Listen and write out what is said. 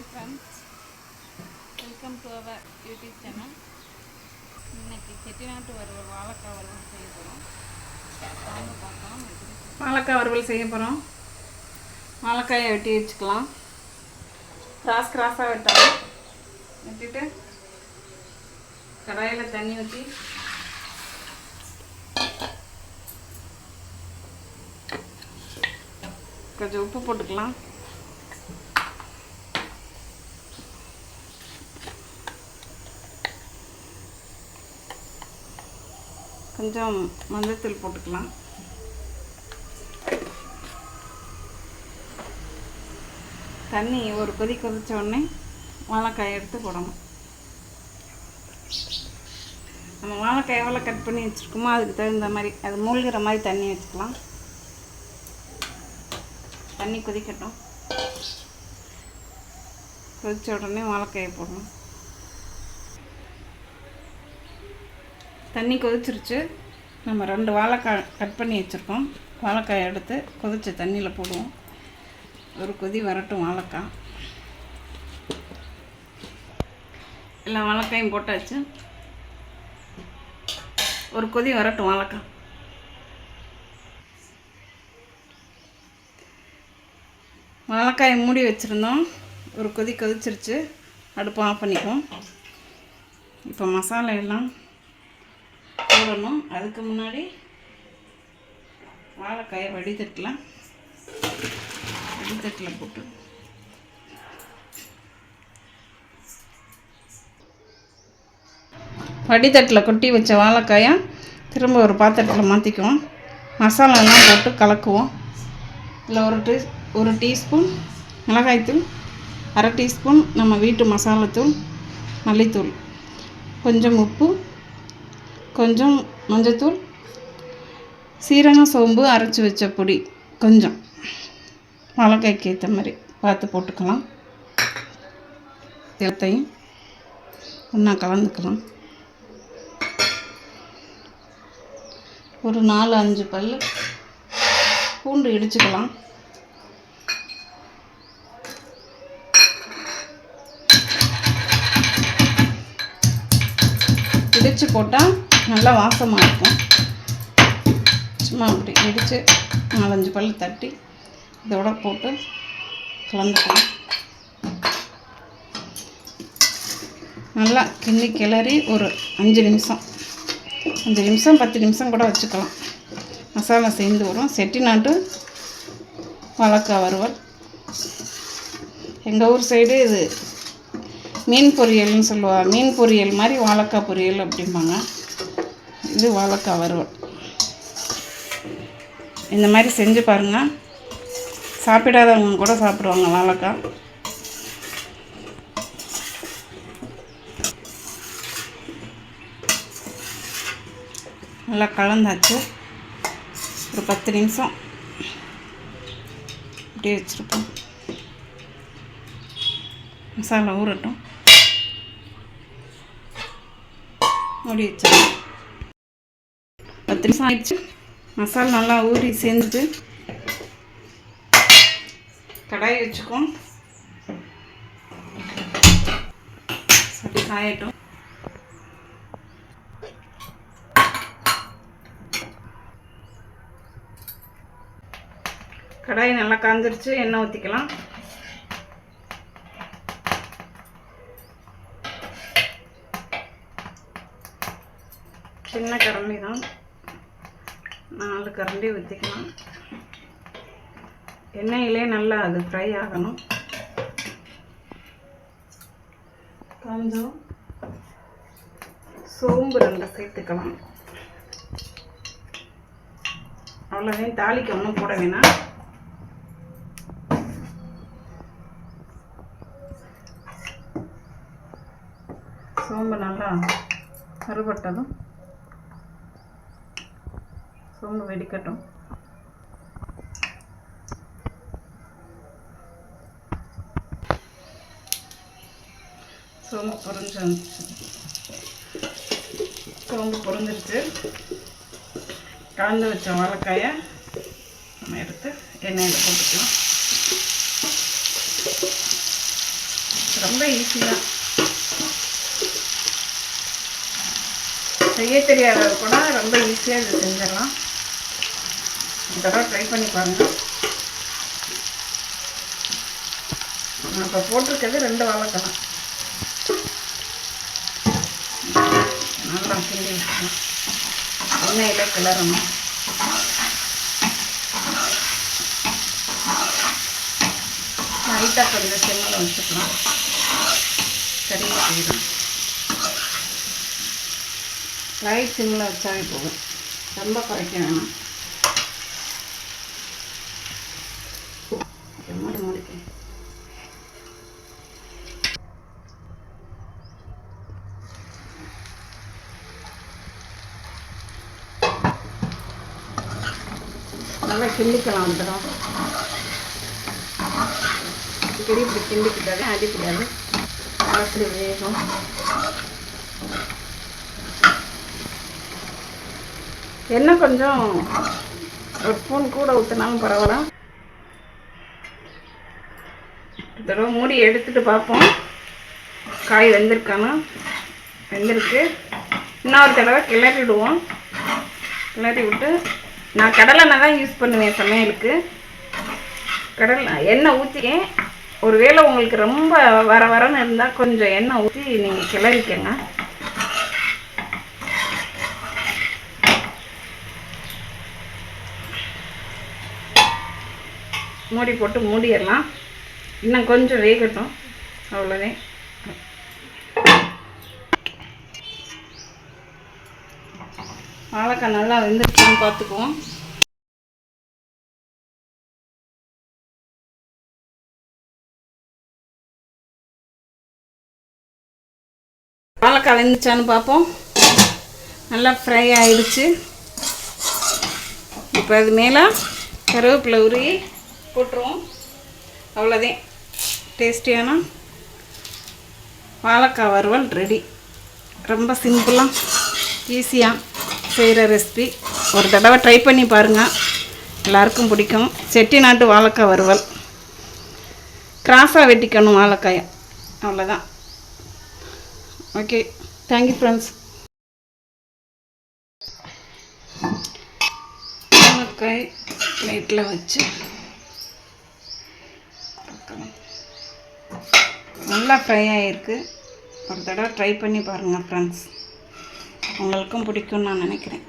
Hi friends welcome to our YouTube channel இன்னைக்கு செட்டிநாட்டு வறுவல் வாழைக்காய் வறுவல் செய்ய போகிறோம் வாங்க பார்க்கலாம் வாழைக்காய் வறுவல் செய்ய போகிறோம் வாழைக்காயை வெட்டி வச்சுக்கலாம். கிராஸ் கிராஸாக வெட்டலாம் வெட்டிட்டு கடாயில் தண்ணி ஊற்றி கொஞ்சம் உப்பு போட்டுக்கலாம். கொஞ்சம் மஞ்சத்தூள் போட்டுக்கலாம். தண்ணி ஒரு கொதி கொதித்த உடனே வாழைக்காயை எடுத்து போடணும். நம்ம வாழைக்காய் எவ்வளோ கட் பண்ணி வச்சுருக்கோமோ அதுக்கு தகுந்த மாதிரி அது மூழ்கிற மாதிரி தண்ணி வச்சுக்கலாம். தண்ணி கொதிக்கட்டும். கொதித்த உடனே வாழைக்காயை போடணும். தண்ணி கொதிச்சிருச்சு. நம்ம ரெண்டு வாழைக்காய் கட் பண்ணி வச்சுருக்கோம். வாழைக்காயை எடுத்து கொதிச்ச தண்ணியில் போடுவோம். ஒரு கொதி வரட்டும் வாழைக்காய். எல்லா வாழைக்காயும் போட்டாச்சு. ஒரு கொதி வரட்டும் வாழைக்காய். வாழைக்காயை மூடி வச்சுருந்தோம். ஒரு கொதி கொதிச்சிருச்சு. அடுப்பு ஆஃப் பண்ணிக்குவோம். இப்போ மசாலா எல்லாம் வரணும். அதுக்கு முன்னாடி வாழைக்காயை வடிதட்டலாம் வடிதட்டில் போட்டு. வடிதட்டில் கொட்டி வச்ச வாழைக்காயை திரும்ப ஒரு பாத்திரத்தில் மாற்றிக்குவோம் மசாலாலாம் போட்டு கலக்குவோம். இதில் ஒரு டீ ஒரு டீஸ்பூன் மிளகாய்த்தூள் அரை டீஸ்பூன் நம்ம வீட்டு மசாலாத்தூள் மல்லித்தூள் கொஞ்சம் உப்பு கொஞ்சம் மஞ்சத்தூள் சீரகம் சோம்பு அரைச்சி வச்ச பொடி கொஞ்சம். மிளகாய்க்கு ஏற்ற மாதிரி பார்த்து போட்டுக்கலாம். எல்லாத்தையும் ஒன்றா கலந்துக்கலாம். ஒரு நாலு அஞ்சு பல் பூண்டு இடிச்சுக்கலாம். இடித்து போட்டால் நல்லா வாசமாக இருக்கும். சும்மா அப்படி இடித்து நாலஞ்சு பல் தட்டி இதோட போட்டு கலந்துக்கலாம். நல்லா கிண்ணி கிளறி ஒரு அஞ்சு நிமிஷம். அஞ்சு நிமிஷம் பத்து நிமிஷம் கூட வச்சுக்கலாம். மசாலா சேர்ந்து வரும். செட்டிநாட்டு வாழைக்காய் வறுவல். எங்கள் ஊர் சைடு இது மீன் பொரியல்னு சொல்லுவாள் மீன் பொரியல் மாதிரி வாழைக்காய் பொரியல் அப்படிம்பாங்க. இது வாழைக்காய் வறுவல். இந்த மாதிரி செஞ்சு பாருங்கள் சாப்பிடாதவங்க கூட சாப்பிடுவாங்க வாழைக்காய். நல்லா கலந்தாச்சு. ஒரு பத்து நிமிஷம். அப்படியே வச்சுருப்போம் மசாலா ஊறட்டும். மூடி வச்சிருக்கோம். பத்து நிமிஷம் ஆயிடுச்சு மசாலா நல்லா ஊறி சேர்ந்துட்டு கடாய் வச்சுக்கோம். சரி காயட்டும் கடாய் நல்லா காஞ்சிருச்சு எண்ணெய் ஊற்றிக்கலாம் சின்ன கரண்டி தான் நாலு கரண்டி ஊற்றிக்கலாம் எண்ணெயிலே நல்லா அது ஃப்ரை ஆகணும். கொஞ்சம் சோம்பு ரெண்டு சேர்த்துக்கலாம். அவ்வளோதான் தாளிக்க ஒன்றும் போட வேணாம். சோம்பு நல்லா அறுபட்டதும் சோம்பு வெடிக்கட்டும். சோம்பு பொறிஞ்சு வந்துச்சு. சோம்பு பொறிஞ்சிருச்சு கலந்து வச்ச வாழைக்காயை நம்ம எடுத்து எண்ணெயில் போட்டுக்கலாம். ரொம்ப ஈஸி தான். செய்ய தெரியாதது கூட ரொம்ப ஈஸியாக இது செஞ்சிடலாம். இந்த தடவை ட்ரை பண்ணி பாருங்கள் நான் இப்போ போட்டிருக்கிறது ரெண்டு வாழைக்காய் நல்லா கிண்டி வச்சுக்கணும் எண்ணெயில் கிளறணும். லைட்டாக கொஞ்சம் சிம்மில் வச்சுக்கலாம். சரியாக போயிடும். லைட் சிம்மில் வச்சாவே போகும் ரொம்ப குறைக்க வேணாம் மூடி முடிக்க நல்லா கிண்டிக்கலாம் வந்துடும் அடிக்கடி இப்படி கிண்டிக்கிட்டாலே அடிப்படாது அப்படி வேகும். என்ன கொஞ்சம் ஒரு ஸ்பூன் கூட ஊற்றினாலும் பரவாயில்ல. ஒரு தடவை மூடி எடுத்துட்டு பார்ப்போம். காய் வெந்திருக்கானா? வெந்திருக்கு. இன்னொரு தடவை கிளறிடுவோம். கிளறி விட்டு நான் கடலெண்ணெய் தான் யூஸ் பண்ணுவேன் சமையலுக்கு. கடலை எண்ணெய் ஊற்றிக்கேன் ஒருவேளை உங்களுக்கு ரொம்ப வர வரன்னு இருந்தால் கொஞ்சம் எண்ணெய் ஊற்றி நீங்கள் கிளறிக்கங்க. மூடி போட்டு மூடிடலாம். இன்னும் கொஞ்சம் வேகட்டும். அவ்வளோதான் வாழைக்காய் நல்லா வெந்துருச்சுன்னு பார்த்துக்குவோம். வாழைக்காய் வெந்துச்சான்னு பார்ப்போம். நல்லா ஃப்ரை ஆயிடுச்சு. இப்போ அது மேலே கருவேப்பிலை உருகி போட்டுருவோம். அவ்வளோதான் டேஸ்டியான வாழைக்காய் வறுவல் ரெடி ரொம்ப சிம்பிளாக ஈஸியாக செய்கிற ரெசிபி ஒரு தடவை ட்ரை பண்ணி பாருங்கள் எல்லாருக்கும் பிடிக்கும். செட்டிநாட்டு வாழைக்காய் வறுவல். கிராஸாக வெட்டிக்கணும் வாழைக்காயை. அவ்வளோதான் ஓகே தேங்க்யூ ஃப்ரெண்ட்ஸ் வாழைக்காய் பிளேட்டில் வச்சு நல்லா ஃப்ரை ஆகிருக்கு ஒரு தடவை ட்ரை பண்ணி பாருங்கள் ஃப்ரெண்ட்ஸ் உங்களுக்கும் பிடிக்கும்னு நான் நினைக்கிறேன்.